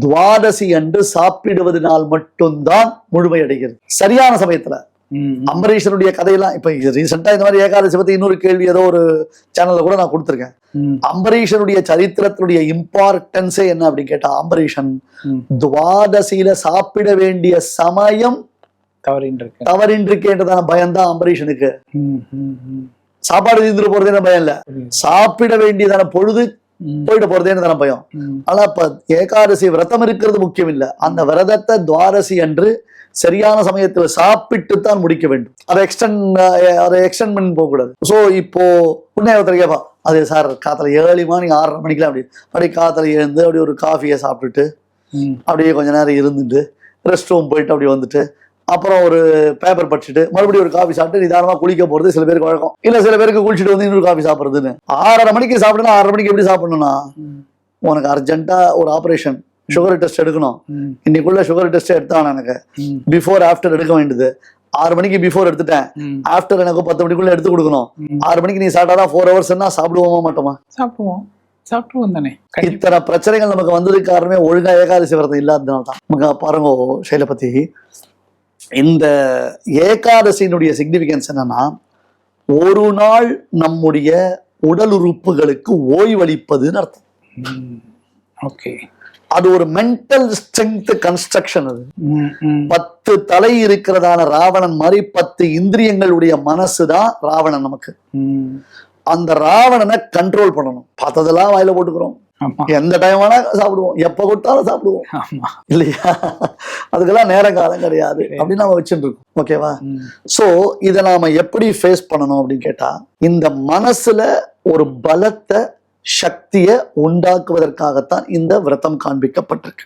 துவாதசி அன்று சாப்பிடுவதனால் மட்டும்தான் முழுமையடைகிறது. சரியான சமயத்துல. அம்பரீஷனுடைய கதையெல்லாம் இப்ப ரீசெண்டா இந்த மாதிரி ஏகாதசி பத்தி இன்னொரு கேள்வி ஏதோ ஒரு சேனல்ல கூட நான் கொடுத்திருக்கேன். அம்பரீஷனுடைய சரித்திரத்தினுடைய இம்பார்ட்டன்ஸே என்ன அப்படின்னு கேட்டா அம்பரீஷன். துவாதசியில சாப்பிட வேண்டிய சமயம் தவறின்னு இருக்கு தவறின்றிருக்கேன்றதான பயம்தான் அம்பரீஷனுக்கு. சாப்பாடு தீர்ந்துட்டு போறதே பயம் இல்ல. சாப்பிட வேண்டியதான பொழுது போயிட்டு போறதேன்னு தானே பயம். ஆனா இப்ப ஏகாதசி விரதம் இருக்கிறது முக்கியம் இல்ல அந்த விரதத்தை துவாதசி அன்று சரியான சமயத்துல சாப்பிட்டு தான் முடிக்க வேண்டும். அதை எக்ஸ்டெண்ட் அதை எக்ஸ்டெண்ட் பண்ணி போக கூடாது சோ இப்போ உடனே ஒருத்தர் கேட்பா அது சார் காத்துல ஏழு மார்னிங் ஆறரை மணிக்கெல்லாம் அப்படி அப்படியே காத்துல எழுந்து அப்படியே ஒரு காஃபியை சாப்பிட்டுட்டு. அப்படியே கொஞ்ச நேரம் இருந்துட்டு ரெஸ்ட் ரூம் போயிட்டு அப்படி வந்துட்டு அப்புறம் ஒரு பேப்பர் படிச்சுட்டு மறுபடியும் ஒரு காஃபி சாப்பிட்டு நிதானமா குளிக்க போறது சில பேருக்கு வழக்கம். இல்ல சில பேருக்கு குளிச்சுட்டு வந்து இன்னொரு காஃபி சாப்பிடுறதுன்னு. ஆறரை மணிக்கு சாப்பிடணும் ஆறரை மணிக்கு எப்படி சாப்பிடணும்னா? உனக்கு அர்ஜென்ட்டா ஒரு ஆபரேஷன் சுகர் டெஸ்ட் எடுக்கணும். இன்னைக்குள்ள சுகர் டெஸ்ட் எடுத்தான் எனக்கு. பிஃபோர் ஆஃப்டர் எடுக்க வேண்டியது. ஆறு மணிக்கு பிஃபோர் எடுத்துட்டேன். ஆஃப்டர் எனக்கு பத்து மணிக்குள்ள எடுத்து கொடுக்கணும். ஆறு மணிக்கு நீ சாப்பிட்டாதான் ஃபோர் ஹவர்ஸ்னா சாப்பிடுவோமா மாட்டோமா? சாப்பிடுவோம். சாப்பிடுவோம் தானே. இத்தனை பிரச்சனைகள் நமக்கு வந்ததுக்கு காரணமே ஒழுங்கா ஏகாதசி விரதம் இல்லாததுனால தான். நமக்கு பாருங்க சைலபதி இந்த ஏகாதசியினுடைய சிக்னிஃபிகன்ஸ் என்னன்னா ஒரு நாள் நம்முடைய உடல் உறுப்புகளுக்கு ஓய்வளிப்பதுன்னு அர்த்தம். ஓகே அது ஒரு மென்டல் ஸ்ட்ரென்த் கன்ஸ்ட்ரக்ஷன் அது. பத்து தலை இருக்கிறதான ராவணன் மாதிரி பத்து இந்திரியங்களுடைய மனசு தான் ராவணன் நமக்கு. அந்த ராவணனை கண்ட்ரோல் பண்ணணும் பார்த்ததெல்லாம் வாயில போட்டுக்கிறோம் எந்த டைம் வேணா சாப்பிடுவோம். எப்ப கொடுத்தாலும் சாப்பிடுவோம். இல்லையா? அதுக்கெல்லாம் நேர காலம் கிடையாது. அப்படின்னு நம்ம வச்சுட்டு இருக்கோம் ஓகேவா சோ இதை நாம எப்படி ஃபேஸ் பண்ணணும் அப்படின்னு கேட்டா இந்த மனசுல ஒரு பலத்தை சக்தியை உண்டாக்குவதற்காகத்தான் இந்த விரதம் காண்பிக்கப்பட்டிருக்கு.